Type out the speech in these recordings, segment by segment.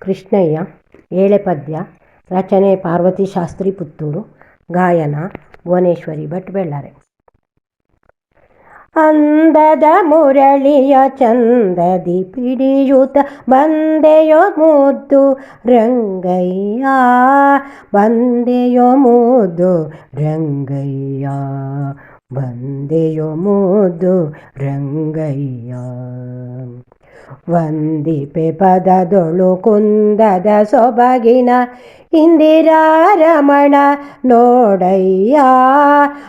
ಕೃಷ್ಣಯ್ಯ, ಏಳೆ ಪದ್ಯ, ರಚನೆ ಪಾರ್ವತಿ ಶಾಸ್ತ್ರಿ ಪುತ್ತೂರು, ಗಾಯನ ಭುವನೇಶ್ವರಿ ಭಟ್ ಬೆಳ್ಳಾರೆ ಅಂದದ ಮುರಳಿಯ ಚಂದದಿ ಪಿಡಿಯುತ ಬಂದೆಯೋ ಮುದ್ದು, ರಂಗಯ್ಯ ಬಂದೆಯೋ ಮುದ್ದು, ರಂಗಯ್ಯ ಬಂದೆಯೋ ಮುದ್ದು, ರಂಗಯ್ಯ ವಂದಿಪೆ ಪದದೊಳು ಕುಂದದ ಸೊಬಗಿನ ಇಂದಿರಾರಮಣ ನೋಡಯ್ಯ.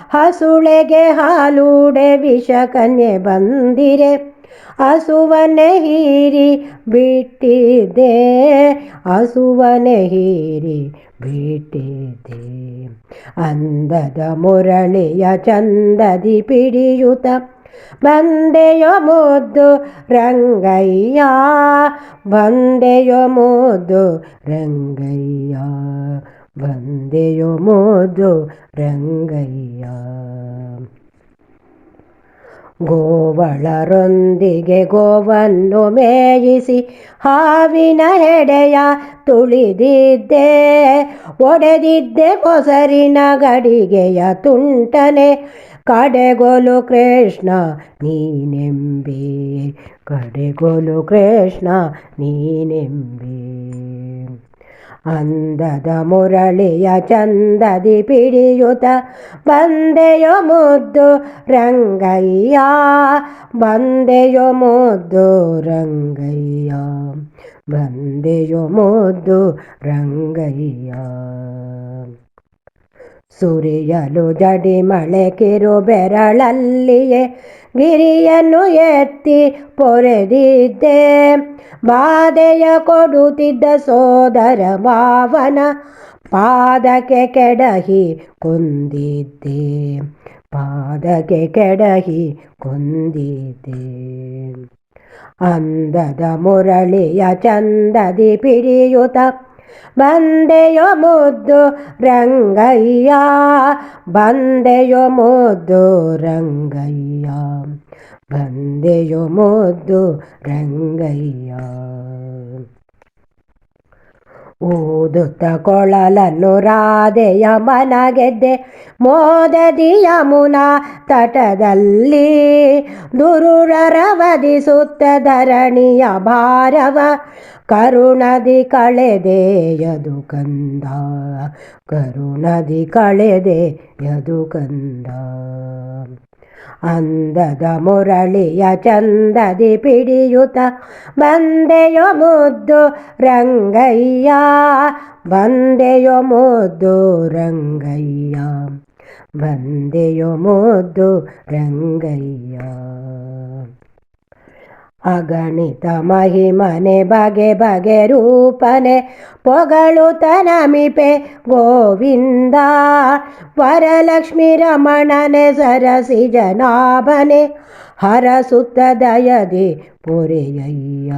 ಹಸುಳೆಗೆ ಹಾಲೂಡೆ ವಿಷ ಕನ್ಯೆ ಬಂದಿರೆ. ಹಸುವನೆ ಹೀರಿ ಬಿಟ್ಟಿದೆ ಹಸುವನೆ ಹೀರಿ ಬಿಟ್ಟಿದೆ ಅಂದದ ಮುರಳಿಯ ಚಂದದಿ ಪಿಡಿಯುತ್ತ ಬಂದೆಯೋ ಮುದ್ದು ರಂಗಯ್ಯ ಬಂದೆಯೋ ಮುದ್ದು ರಂಗಯ್ಯ ಬಂದೆಯೋ ಮುದ್ದು ರಂಗಯ್ಯ. ಗೋವಳರೊಂದಿಗೆ ಗೋವನ್ನು ಮೇಯಿಸಿ ಹಾವಿನ ಹೆಡೆಯ ತುಳಿದಿದ್ದೆ, ಒಡೆದಿದ್ದೆ ಕೊಸರಿನ ಗಡಿಗೆಯ ತುಂಟನೆ. ಕಡೆಗೋಲು ಕೃಷ್ಣ, ನೀನೆಂಬೆ. ಕಡೆಗೋಲು ಕೃಷ್ಣ, ನೀನೆಂಬೆ. ಅಂದದ ಮುರಳಿಯ ಚಂದದಿ ಪಿಡಿಯುತ್ತ ಬಂದೆಯೋ ಮುದ್ದು ರಂಗಯ್ಯ ಬಂದೆಯೋ ಮುದ್ದು ರಂಗಯ್ಯ ಬಂದೆಯೋ ಮುದ್ದು ರಂಗಯ್ಯ ಸುರಿಯಲು ಜಡಿ ಮಳೆ ಕಿರು ಬೆರಳಲ್ಲಿಯೇ ಗಿರಿಯನ್ನು ಎತ್ತಿ ಪೊರೆದಿದ್ದೆ. ಬಾಧೆಯ ಕೊಡುತ್ತಿದ್ದ ಸೋದರ ಭಾವನ ಪಾದಕ್ಕೆ ಕೆಡಹಿ ಕುಂದಿದ್ದೆ. ಪಾದಕ್ಕೆ ಕೆಡಹಿ ಕುಂದಿದ್ದೆ. ಅಂದದ ಮುರಳಿಯ ಚಂದದಿ ಪಿಡಿಯುತ್ತ ಬಂದೆಯೋ ಮುದ್ದು ರಂಗಯ್ಯ, ಬಂದೆಯೋ ಮುದ್ದು ರಂಗಯ್ಯ, ಬಂದೆಯೋ ಮುದ್ದು ರಂಗಯ್ಯ. ಊದುತ್ತ ಕೊಳಲನ್ನು ರಾಧೆಯ ಮನಗೆದ್ದೆ, ಮೋದದಿಯ ಯಮುನಾ ತಟದಲ್ಲಿ ದುರುರರ ವಧಿಸುತ್ತ ಧರಣಿಯ ಭಾರವ ಕರುಣದಿ ಕಳೆದೆ ಯದು ಕಂದ. ಕರುಣದಿ ಕಳೆದೆ ಯದು ಕಂದ. ಅಂದದ ಮುರಳಿಯ ಚಂದದಿ ಪಿಡಿಯುತ ಬಂದೆಯೋ ಮುದ್ದು ರಂಗಯ್ಯ. ಬಂದೆಯೋ ಮುದ್ದು ರಂಗಯ್ಯ. ಬಂದೆಯೋ ಮುದ್ದು ರಂಗಯ್ಯ. ಅಗಣಿತ ಮಹಿಮನೆ ಬಗೆ ಬಗೆ ರೂಪನೆ ಪೊಗಳುತ ನಮಿಪೆ ಗೋವಿಂದ. ವರಲಕ್ಷ್ಮಿ ರಮಣನೆ ಸರಸಿ ಜನಾಭನೆ ಹರಸುತ್ತ ದಯದಿ ಪೊರೆಯಯ್ಯ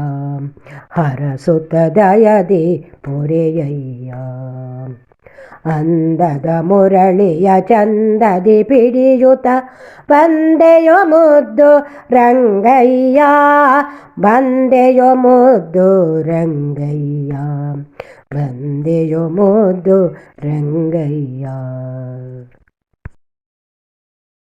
ಹರಸುತ್ತ ದಯದಿ ಪೊರೆಯಯ್ಯ ಅಂದದ ಮುರಳಿಯ ಚಂದದಿ ಪಿಡಿಯುತ್ತ ಬಂದೆಯೋ ಮುದ್ದು ರಂಗಯ್ಯ ಬಂದೆಯೋ ಮುದ್ದು ರಂಗಯ್ಯ ಬಂದೆಯೋ ಮುದ್ದು ರಂಗಯ್ಯ